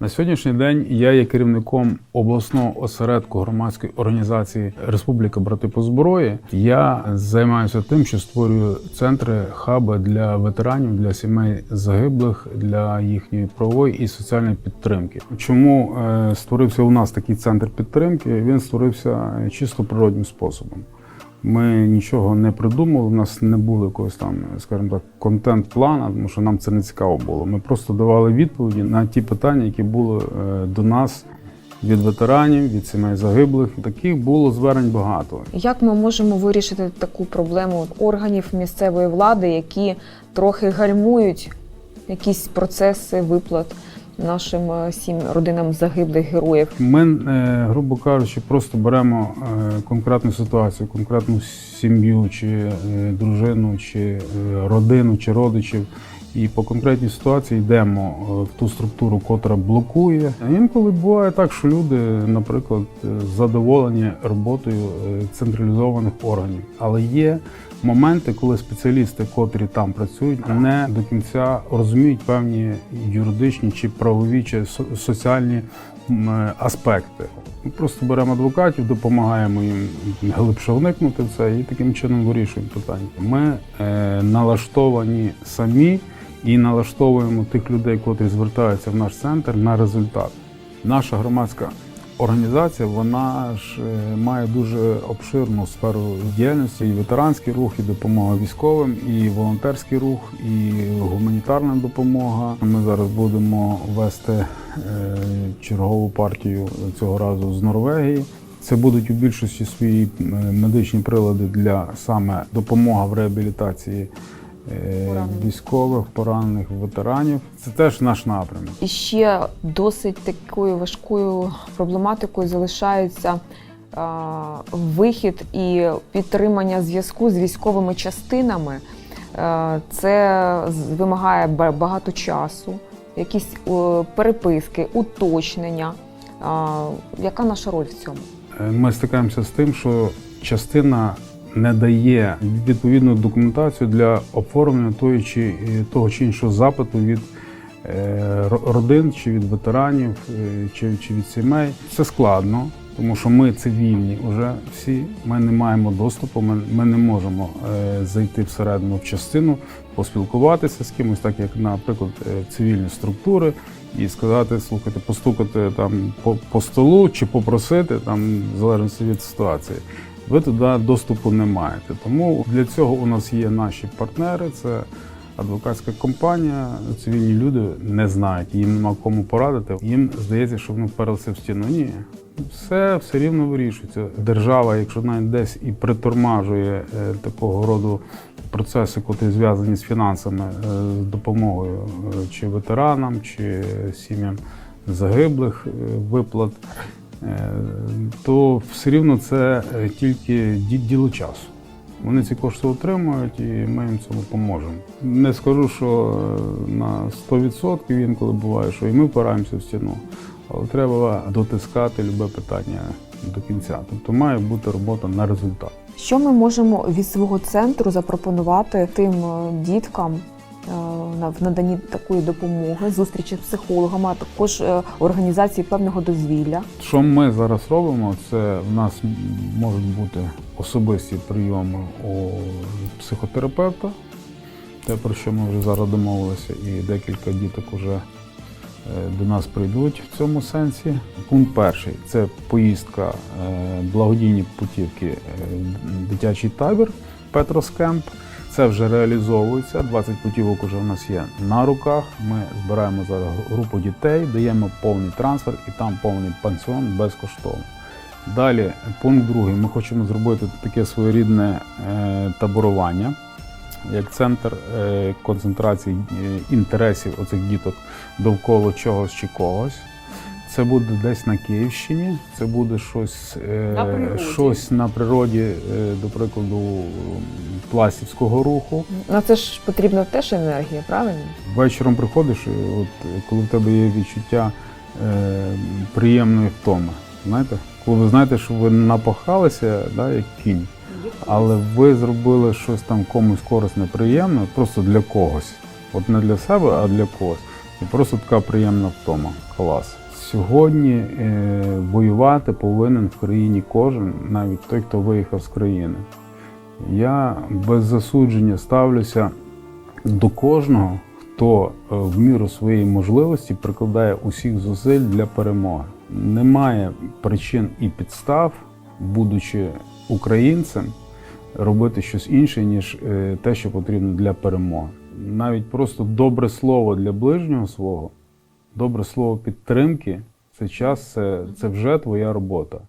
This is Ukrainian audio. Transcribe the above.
На сьогоднішній день я є керівником обласного осередку громадської організації Республіка Брати по зброї. Я займаюся тим, що створюю центри, хаби для ветеранів, для сімей загиблих, для їхньої правової і соціальної підтримки. Чому е, створився у нас такий центр підтримки? Він створився чисто природнім способом. Ми нічого не придумали, у нас не було якогось там, скажімо так, контент-плану, тому що нам це не цікаво було. Ми просто давали відповіді на ті питання, які були е, до нас від ветеранів, від сімей загиблих. Таких було звернень багато. Як ми можемо вирішити таку проблему органів місцевої влади, які трохи гальмують якісь процеси виплат нашим е, сім родинам загиблих героїв? Ми, е, грубо кажучи, просто беремо е, конкретну ситуацію, конкретну сім'ю, чи е, дружину, чи е, родину, чи родичів. І по конкретній ситуації йдемо е, в ту структуру, котра блокує. Інколи буває так, що люди, наприклад, задоволені роботою централізованих органів. Але є моменти, коли спеціалісти, котрі там працюють, не до кінця розуміють певні юридичні чи правові чи соціальні аспекти. Ми просто беремо адвокатів, допомагаємо їм глибше вникнути в це і таким чином вирішуємо питання. Ми е, налаштовані самі і налаштовуємо тих людей, котрі звертаються в наш центр на результат. Наша громадська організація вона ж е, має дуже обширну сферу діяльності, і ветеранський рух, і допомога військовим, і волонтерський рух, і гуманітарна допомога. Ми зараз будемо вести е, чергову партію цього разу з Норвегії. Це будуть у більшості свої е, медичні прилади для саме допомога в реабілітації е, Поранених. військових, поранених ветеранів. Це теж наш напрямок. І ще досить такою важкою проблематикою залишається вихід і підтримання зв'язку з військовими частинами. Е, Це вимагає багато часу, якісь переписки, уточнення. Яка наша роль в цьому? Е, Ми стикаємося з тим, що частина не дає відповідну документацію для оформлення тої чи е, того чи іншого запиту від е, родин, чи від ветеранів, чи, чи від сімей. Це складно, тому що ми цивільні вже всі. Ми не маємо доступу, ми, ми не можемо зайти всередину в частину, поспілкуватися з кимось, так як, наприклад, цивільні структури, і сказати, слухайте, постукати там по, по столу чи попросити, там, в залежності від ситуації. Ви туди доступу не маєте. Тому для цього у нас є наші партнери. Це адвокатська компанія. Цивільні люди не знають, їм нема кому порадити. Їм здається, що вони вперлися в стіну. Ні. Все все рівно вирішується. Держава, якщо навіть десь і притормажує е, такого роду процеси, котрі зв'язані з фінансами, е, з допомогою е, чи ветеранам, чи сім'ям загиблих е, виплат, то все рівно це тільки діло часу. Вони ці кошти отримують і ми їм цьому поможемо. Не скажу, що на 100% інколи буває, що і ми впираємося в стіну, але треба дотискати любе питання до кінця. Тобто має бути робота на результат. Що ми можемо від свого центру запропонувати тим е, діткам е, в наданні такої допомоги, зустрічі з психологами, а також е, організації певного дозвілля? Що ми зараз робимо, це в нас можуть бути особисті прийоми у психотерапевта, те, про що ми вже зараз домовилися, і декілька діток вже до нас прийдуть в цьому сенсі. Пункт перший це поїздка, е, благодійні путівки, е, дитячий табір Петрос Кемп. Це вже реалізовується. 20 путівок вже в нас є на руках. Ми збираємо зараз групу дітей, даємо повний трансфер і там повний пансіон безкоштовно. Далі, пункт другий. Ми хочемо зробити таке своєрідне е, таборування, як центр е, концентрації е, інтересів оцих діток довкола чогось чи когось. Це буде десь на Київщині, це буде щось, е, На природі. щось на природі, до прикладу, пластівського руху. На це ж потрібна теж енергія, правильно? Вечором приходиш, і от коли в тебе є відчуття е, приємної втоми. Знаєте, коли ви знаєте, що ви напахалися, да, як кінь, але ви зробили щось там комусь корисне, приємне, просто для когось. От не для себе, а для когось. І просто така приємна втома. Клас. Сьогодні е, воювати повинен в країні кожен, навіть той, хто виїхав з країни. Я без засудження ставлюся до кожного, хто е, в міру своєї можливості прикладає усіх зусиль для перемоги. Немає причин і підстав, будучи українцем, робити щось інше, ніж е, те, що потрібно для перемоги. Навіть просто добре слово для ближнього свого, добре слово підтримки це час, це, це вже твоя робота.